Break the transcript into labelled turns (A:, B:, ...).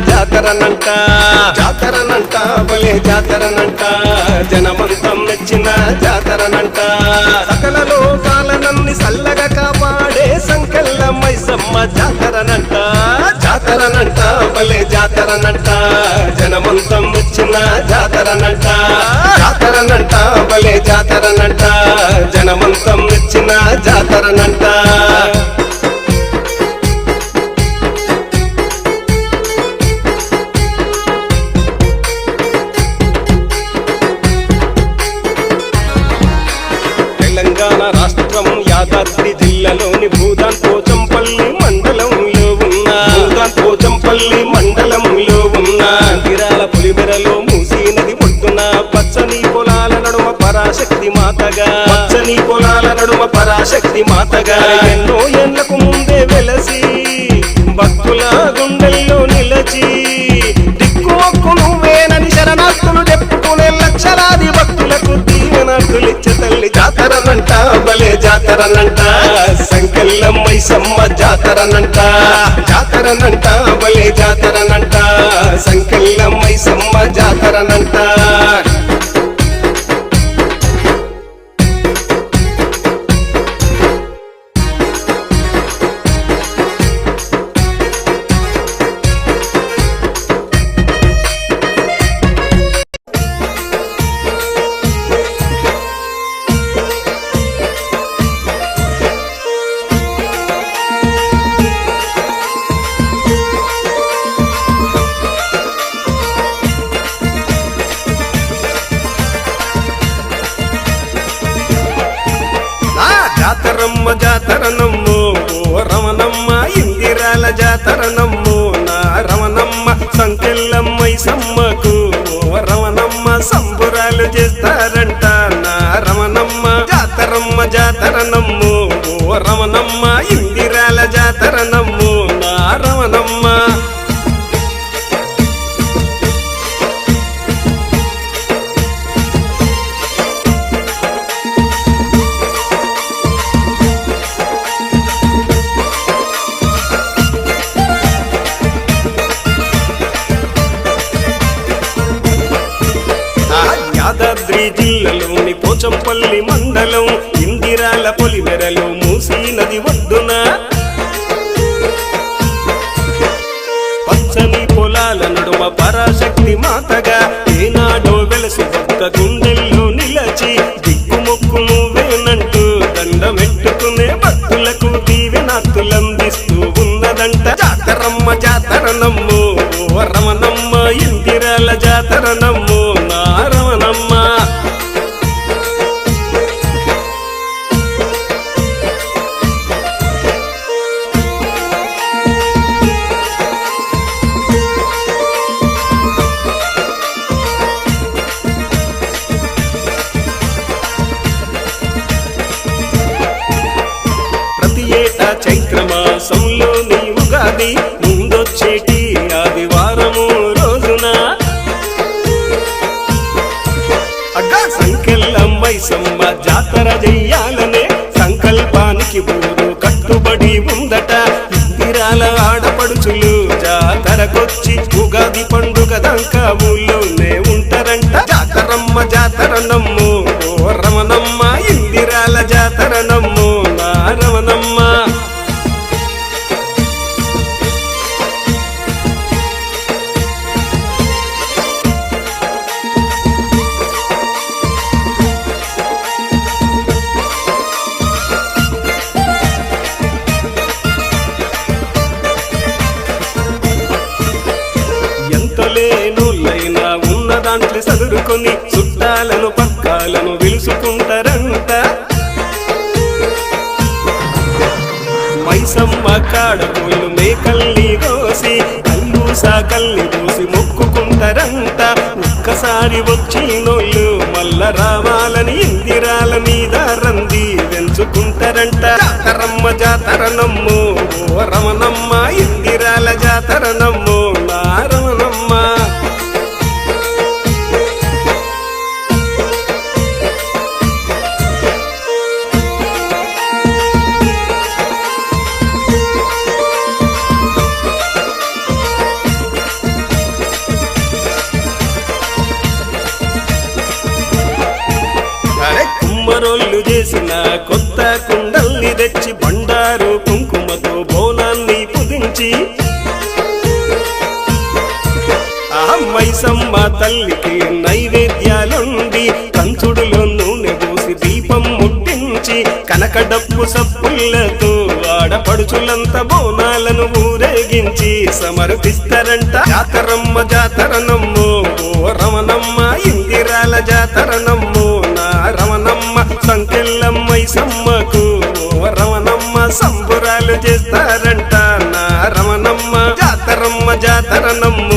A: జాతరనంట. జాతరనంట బలే జాతరనంట. జనమంతం మెచ్చిన జాతరనంట. సకల లోకాలనన్ని సల్లగా కాపాడే సంకల్ల మైసమ్మ జాతరనంట. జాతరనంట బలే జాతరనంట. జనమంతం మెచ్చిన జాతరనంట. జాతరనంట బలే జాతరనంట. జనమంతం తెలంగాణ రాష్ట్రం యాదాద్రి జిల్లాలోని భూదాన్ పోచంపల్లి మండలంలో ఉన్న భూదాన్ పోచంపల్లి మండలంలో ఉన్న గిరాల పులిమెరలో మూసీ నది ఒడ్డున పచ్చని పొలాల నడుమ పరాశక్తి మాతగా పచ్చని పొలాల నడుమ పరాశక్తి మాతగా ఎన్నో ఏళ్ళకు ముందే వెలసి భక్తుల గుండెల్లో నిలచి జాతరనంట. సంకల్లం మైసమ్మ జాతరనంట. జాతరనంట బలే జాతరనంట. సంకల్లం మైసమ్మ జాతరనంట. జాతరమ్మ జాతరనమ్ము రమణమ్మ ఇందిరాల జాతరనమ్ము నా రమణమ్మ సంకెళ్ళమ్మై సమ్మకు. రమణమ్మ సంబురాలు చేస్తారంట నా రమణమ్మ జాతరమ్మ జాతరనమ్ము. నమ్ము రమణమ్మ ఇందిరాల జాతరనమ్ము. నమ్ము పోచంపల్లి మండలం ఇందిరాల పొలిమెరలు ఏటా చైత్ర మాసంలో నీ ఉగాది ముందొచ్చేటి ఆదివారము రోజున. అగ్గా! సంకెళ్ళమ్మై సమ్మ జాతర చెయ్యాలనే సంకల్పానికి ఊరు కట్టుబడి ఉందట ఇందిరాల ఆడపడుచులు జాతరకొచ్చి ఉగాది పండుగ దాకా ఊళ్ళోనే ఉన్న సదురుకొని చుట్టాలను పక్కాలను విలుసుకుంటారంట. మైసమ్మ కాడకోళ్ళు మేకల్ని కోసి కల్లూసా కల్లి పూసి మొక్కుకుంటారంట. ఒక్కసారి వచ్చినోళ్ళు మల్ల రావాలని ఇందిరాల మీద రంది పెంచుకుంటారంట జాతరమ్మ జాతర నమ్ము రమణమ్మ ఇందిరాల జాతర నమ్ము. కుమ్మరోళ్ళు చేసిన కొత్త కుండల్ని తెచ్చి బండారు కుంకుమతో బోనాన్ని పుదించి మైసమ్మ తల్లికి నైవేద్యాలుండి కంచుడులో నూనె పోసి దీపం ముట్టించి కనకడప్పు సప్పులతో ఆడపడుచులంత బోనాలను ఊరేగించి సమర్పిస్తారంట జాతరమ్మ జాతరనమ్మో రమణమ్మ ఇందిరాల జాతరనమ్మ. రమణమ్మ సంకెళ్ళమ్మై సమ్మకు రమణమ్మ సంబురాలు చేస్తారంట నా రమణమ్మ జాతరమ్మ జాతర నమ్ము.